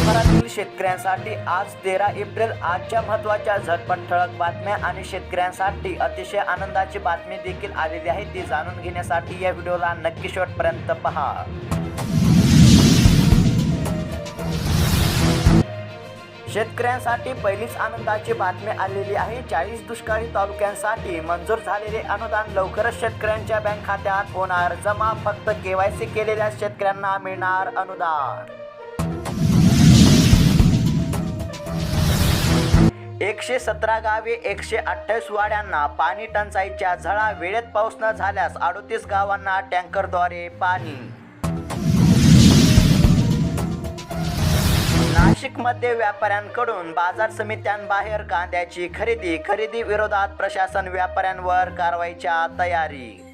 देशभरातील शेतकऱ्यांसाठी आज तेरा एप्रिल आजच्या महत्त्वाच्या झटपट ठळक बातम्या आणि शेतकऱ्यांसाठी अतिशय आनंदाची बातमी देखील आलेली आहे. ती जाणून घेण्यासाठी या व्हिडिओला नक्की शेवटपर्यंत पहा. शेतकऱ्यांसाठी पहिलीच आनंदाची बातमी आलेली आहे. चाळीस दुष्काळी तालुक्यांसाठी मंजूर झालेले अनुदान लवकरच शेतकऱ्यांच्या बँक खात्यात होणार. जमा फक्त केवायसी केलेल्या शेतकऱ्यांना मिळणार अनुदान. एकशे सतरा गावे एकशे अठ्ठावीस वाड्यांना पाणी टंचाईच्या झळा वेळेत पाऊस न झाल्यास अडोतीस गावांना टँकरद्वारे पाणी. नाशिकमध्ये व्यापाऱ्यांकडून बाजार समित्यांबाहेर कांद्याची खरेदी खरेदी विरोधात प्रशासन व्यापाऱ्यांवर कारवाईच्या तयारी.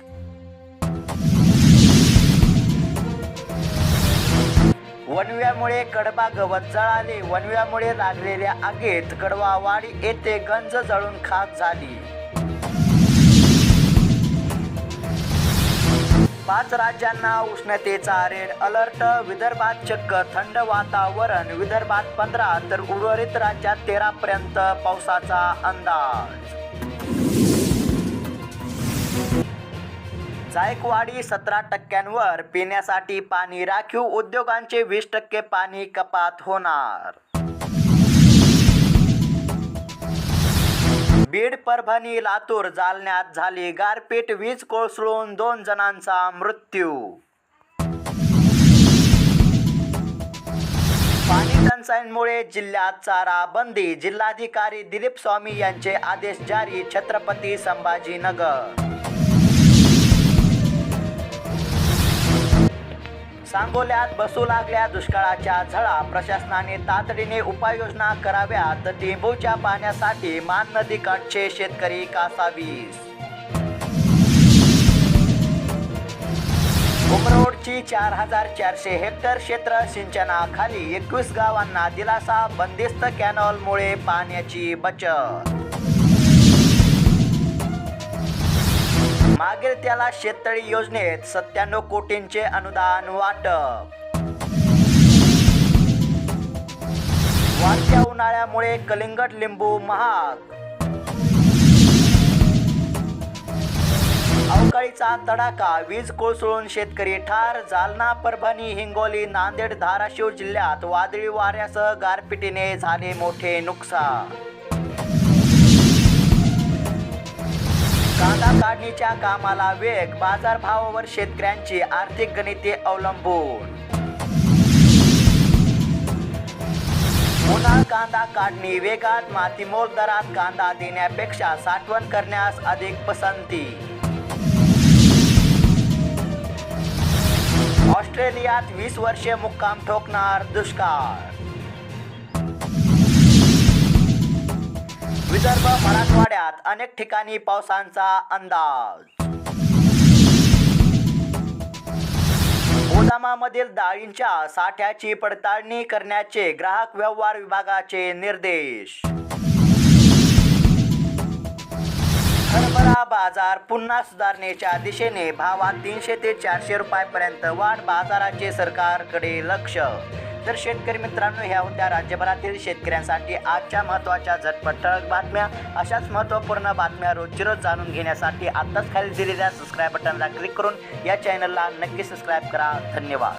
वनव्यामुळे कडबा गवत जळाले. वनव्यामुळे लागलेल्या आगीत कडवा वाडी येथे गंज जळून खाक झाली. पाच राज्यांना उष्णतेचा रेड अलर्ट. विदर्भात चक्क थंड वातावरण. विदर्भात पंधरा तर उर्वरित राज्यात तेरा पर्यंत पावसाचा अंदाज. जायकवाडी सतरा टक्क्यांवर पिण्यासाठी पाणी राखीव उद्योगांचे वीस टक्के पाणी कपात होणार. बीड परभणी लातूर जालन्यात झाली गारपीट वीज कोसळून दोन जणांचा मृत्यू. पाणी टंचाईमुळे जिल्ह्यात चारा बंदी जिल्हाधिकारी दिलीप स्वामी यांचे आदेश जारी छत्रपती संभाजीनगर. सांगोल्यात बसू लागल्या दुष्काळाच्या झळा. प्रशासनाने तातडीने उपाययोजना कराव्यात. टेंबूच्या पाण्यासाठी मान नदीकाठचे शेतकरी कासावीस. उमरोडची चार हजार चारशे हेक्टर क्षेत्र सिंचनाखाली एकवीस गावांना दिलासा. बंदिस्त कॅनॉलमुळे पाण्याची बचत मागील त्याला शेततळी योजनेत सत्त्याण्णव कोटींचे अनुदान वाटप. वाढत्या उन्हाळ्यामुळे कलिंगड लिंबू महाग. अवकाळीचा तडाखा वीज कोसळून शेतकरी ठार जालना परभणी हिंगोली नांदेड धाराशिव जिल्ह्यात वादळी वाऱ्यासह गारपिटीने झाले मोठे नुकसान. शेतीच्या कामाला वेग बाजारभावावर शेतकऱ्यांची आर्थिक गणिते अवलंबून. पुन्हा कांदा काढणी वेगात मातीमोल दरात कांदा देण्यापेक्षा साठवण करण्यास अधिक पसंती. ऑस्ट्रेलियात वीस वर्षे मुक्काम ठोकणार दुष्काळ. विदर्भ मराठवाड्यात अनेक ठिकाणी पावसांचा अंदाज. गोदामामधील डाळींच्या साठ्याची पडताळणी करण्याचे ग्राहक व्यवहार विभागाचे निर्देश. हा बाजार पुन्हा सुधारणेच्या दिशेने भावात तीनशे ते चारशे रुपयापर्यंत वाढ बाजाराचे सरकारकडे लक्ष. तर शेतकरी मित्रांनो ह्या होत्या राज्यभरातील शेतकऱ्यांसाठी आजच्या महत्त्वाच्या झटपट ठळक बातम्या. अशाच महत्त्वपूर्ण बातम्या रोजची रोज जाणून घेण्यासाठी आत्ताच खाली दिलेल्या सबस्क्राईब बटनला क्लिक करून या चॅनलला नक्की सबस्क्राईब करा. धन्यवाद.